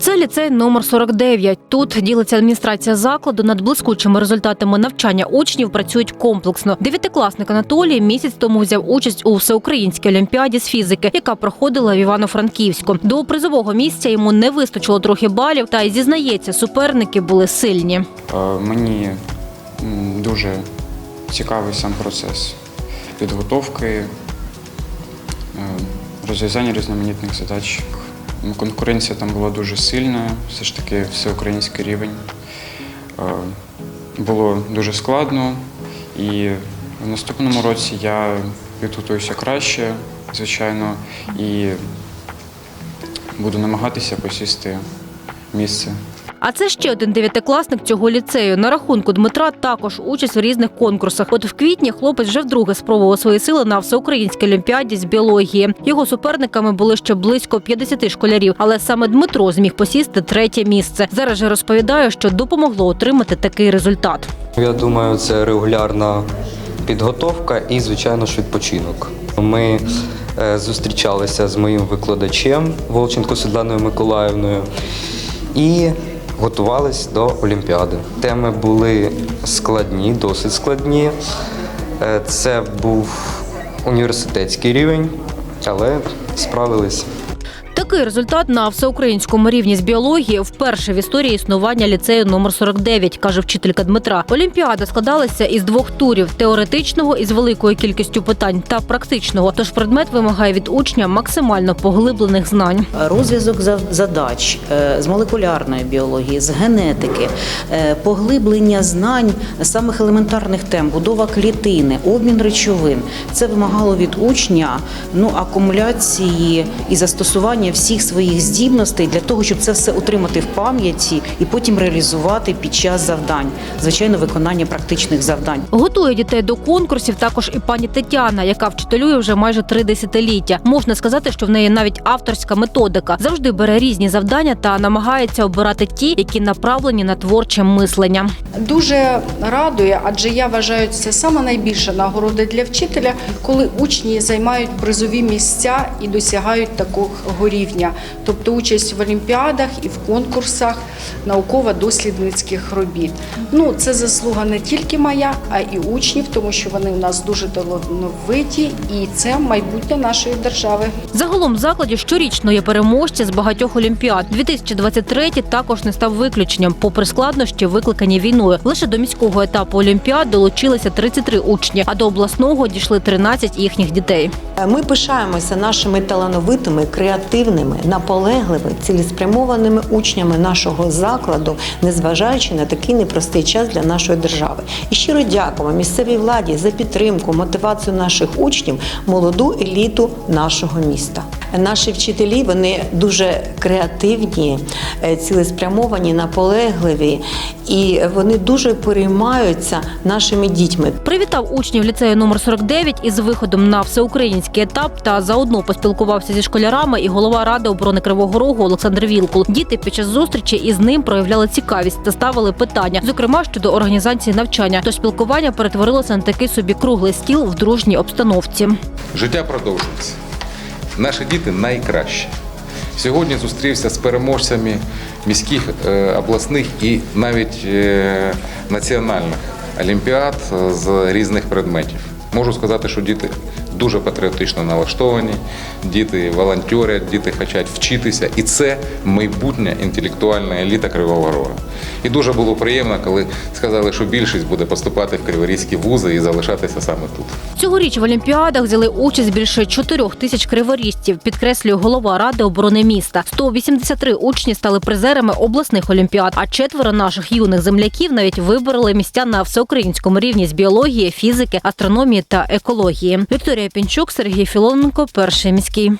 Це ліцей номер 49. Тут ділиться адміністрація закладу. Над блискучими результатами навчання учнів працюють комплексно. Дев'ятикласник Анатолій місяць тому взяв участь у всеукраїнській олімпіаді з фізики, яка проходила в Івано-Франківську. До призового місця йому не вистачило трохи балів, та й зізнається, суперники були сильні. Е, Мені дуже цікавий сам процес підготовки, е, розв'язання різноманітних задач. М, Конкуренція там була дуже сильна, все ж таки всеукраїнський рівень. Е, Було дуже складно, і в наступному році я підготуюся краще, звичайно, і буду намагатися посісти місце. А це ще один дев'ятикласник цього ліцею. На рахунку Дмитра також участь в різних конкурсах. От в квітні хлопець вже вдруге спробував свої сили на всеукраїнській олімпіаді з біології. Його суперниками були ще близько 50 школярів, але саме Дмитро зміг посісти третє місце. Зараз же розповідає, що допомогло отримати такий результат. Я думаю, це регулярна підготовка і, звичайно ж, відпочинок. Ми е, зустрічалися з моїм викладачем Волченко Світланою Миколаївною і готувались до Олімпіади. Теми були складні, досить складні. Е, Це був університетський рівень, але справились. Такий результат на всеукраїнському рівні з біології вперше в історії існування ліцею номер 49, каже вчителька Дмитра. Олімпіада складалася із двох турів: теоретичного із великою кількістю питань та практичного. Тож предмет вимагає від учня максимально поглиблених знань. розв'язок за- задач е, з молекулярної біології, з генетики, е, поглиблення знань самих елементарних тем, будова клітини, обмін речовин. Це вимагало від учня ну, акумуляції і застосування всіх своїх здібностей для того, щоб це все утримати в пам'яті і потім реалізувати під час завдань, звичайно, виконання практичних завдань. Готує дітей до конкурсів також і пані Тетяна, яка вчителює вже майже три десятиліття. Можна сказати, що в неї навіть авторська методика завжди бере різні завдання та намагається обирати ті, які направлені на творче мислення. Дуже радує, адже я вважаю, це саме найбільша нагорода для вчителя, коли учні займають призові місця і досягають такого рівня, тобто участь в олімпіадах і в конкурсах науково-дослідницьких робіт. Ну це заслуга не тільки моя, а і учнів, тому що вони у нас дуже талановиті, і це майбутнє нашої держави. Загалом в закладі щорічно є переможці з багатьох олімпіад. 2023 також не став виключенням, попри складнощі, викликані війною. Лише до міського етапу олімпіад долучилися 33 учні, а до обласного дійшли 13 їхніх дітей. Ми пишаємося нашими талановитими, креативними, наполегливими, цілеспрямованими учнями нашого закладу, незважаючи на такий непростий час для нашої держави. І щиро дякуємо місцевій владі за підтримку, мотивацію наших учнів, молоду еліту нашого міста. Наші вчителі вони дуже креативні, е, цілеспрямовані, наполегливі, і вони дуже переймаються нашими дітьми. Привітав учнів ліцею номер 49 із виходом на всеукраїнський етап та заодно поспілкувався зі школярами і голова ради оборони Кривого Рогу Олександр Вілкул. Діти під час зустрічі із ним проявляли цікавість та ставили питання, зокрема щодо організації навчання. Тож спілкування перетворилося на такий собі круглий стіл в дружній обстановці. Життя продовжується. Наші діти найкращі. Сьогодні зустрівся з переможцями міських, е, обласних і навіть е, національних олімпіад е, з різних предметів. Можу сказати, що діти дуже патріотично налаштовані, діти волонтерять, діти хочуть вчитися, і це майбутня інтелектуальна еліта Кривого Рога. І дуже було приємно, коли сказали, що більшість буде поступати в криворізькі вузи і залишатися саме тут. Цьогоріч в олімпіадах взяли участь більше 4 тисяч криворіжців, підкреслює голова ради оборони міста. 183 учні стали призерами обласних олімпіад, а четверо наших юних земляків навіть вибороли місця на всеукраїнському рівні з біології, фізики, астрономії та екології. Вікторія Пінчук, Сергій Філоненко, перший міський.